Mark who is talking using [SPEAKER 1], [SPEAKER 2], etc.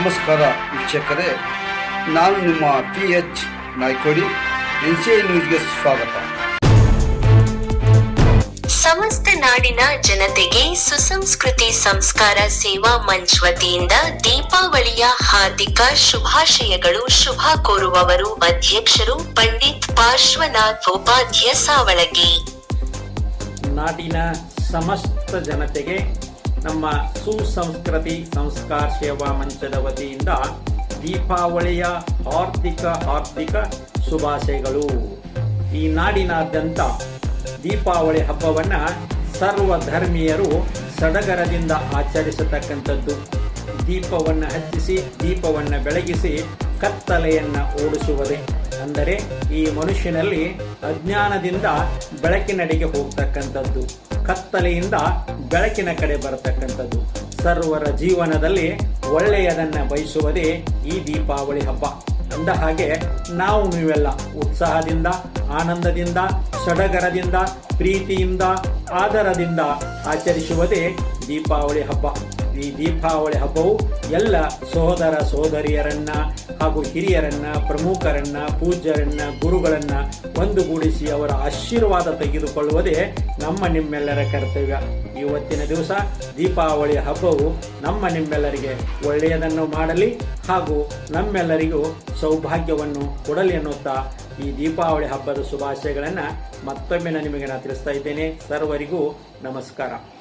[SPEAKER 1] ನಮಸ್ಕಾರ ವೀಕ್ಷಕರೇ ನಾನು ನಿಮ್ಮ P H Naykodi N C I ನ್ಯೂಸ್ಗೆ ಸ್ವಾಗತ.
[SPEAKER 2] ಸಮಸ್ತ ನಾಡಿನ ಜನತೆಗೆ ಸುಸಂಸ್ಕೃತಿ ಸಂಸ್ಕಾರ ಸೇವಾ ಮಂಚ್ ವತಿಯಿಂದ ದೀಪಾವಳಿಯ ಹಾರ್ದಿಕ ಶುಭಾಶಯಗಳು ಶುಭ ಕೋರುವವರು ಅಧ್ಯಕ್ಷರು ಪಂಡಿತ್ ಪಾರ್ಶ್ವನಾಥ್ ಉಪಾಧ್ಯ ಸಾವಳಗಿ.
[SPEAKER 3] ನಾಡಿನ ಸಮಸ್ತ ಜನತೆಗೆ ನಮ್ಮ ಸುಸಂಸ್ಕೃತಿ ಸಂಸ್ಕಾರ ಸೇವಾ ಮಂಚದ ವತಿಯಿಂದ ದೀಪಾವಳಿಯ ಆರ್ಥಿಕ ಆರ್ಥಿಕ ಶುಭಾಶಯಗಳು. ಈ ನಾಡಿನಾದ್ಯಂತ ದೀಪಾವಳಿ ಹಬ್ಬವನ್ನ ಸರ್ವ ಧರ್ಮೀಯರು ಸಡಗರದಿಂದ ಆಚರಿಸತಕ್ಕಂಥದ್ದು. ದೀಪವನ್ನು ಹಚ್ಚಿಸಿ, ದೀಪವನ್ನು ಬೆಳಗಿಸಿ ಕತ್ತಲೆಯನ್ನು ಓಡಿಸುವುದೇ. ಅಂದರೆ ಈ ಮನುಷ್ಯನಲ್ಲಿ ಅಜ್ಞಾನದಿಂದ ಬೆಳಕಿನಡೆಗೆ ಹೋಗ್ತಕ್ಕಂಥದ್ದು. ಕತ್ತಲೆಯಿಂದ ಬೆಳಕಿನ ಕಡೆ ಬರತಕ್ಕಂಥದ್ದು. ಸರ್ವರ ಜೀವನದಲ್ಲಿ ಒಳ್ಳೆಯದನ್ನ ಬಯಸುವುದೇ ಈ ದೀಪಾವಳಿ ಹಬ್ಬ. ಅಂದ ಹಾಗೆ ನಾವು ನೀವೆಲ್ಲ ಉತ್ಸಾಹದಿಂದ, ಆನಂದದಿಂದ, ಸಡಗರದಿಂದ, ಪ್ರೀತಿಯಿಂದ, ಆದರದಿಂದ ಆಚರಿಸುವುದೇ ದೀಪಾವಳಿ ಹಬ್ಬ. ಈ ದೀಪಾವಳಿ ಹಬ್ಬವು ಎಲ್ಲ ಸಹೋದರ ಸಹೋದರಿಯರನ್ನ ಹಾಗೂ ಹಿರಿಯರನ್ನ, ಪ್ರಮುಖರನ್ನ, ಪೂಜ್ಯರನ್ನ, ಗುರುಗಳನ್ನ ಒಂದುಗೂಡಿಸಿ ಅವರ ಆಶೀರ್ವಾದ ತೆಗೆದುಕೊಳ್ಳುವುದೇ ನಮ್ಮ ನಿಮ್ಮೆಲ್ಲರ ಕರ್ತವ್ಯ. ಇವತ್ತಿನ ದಿವಸ ದೀಪಾವಳಿ ಹಬ್ಬವು ನಮ್ಮ ನಿಮ್ಮೆಲ್ಲರಿಗೆ ಒಳ್ಳೆಯದನ್ನು ಮಾಡಲಿ ಹಾಗೂ ನಮ್ಮೆಲ್ಲರಿಗೂ ಸೌಭಾಗ್ಯವನ್ನು ಕೊಡಲಿ ಎನ್ನುತ್ತಾ ಈ ದೀಪಾವಳಿ ಹಬ್ಬದ ಶುಭಾಶಯಗಳನ್ನು ಮತ್ತೊಮ್ಮೆ ನಾನು ನಿಮಗೆ ನಾನು ತಿಳಿಸ್ತಾ ಇದ್ದೇನೆ. ಸರ್ವರಿಗೂ ನಮಸ್ಕಾರ.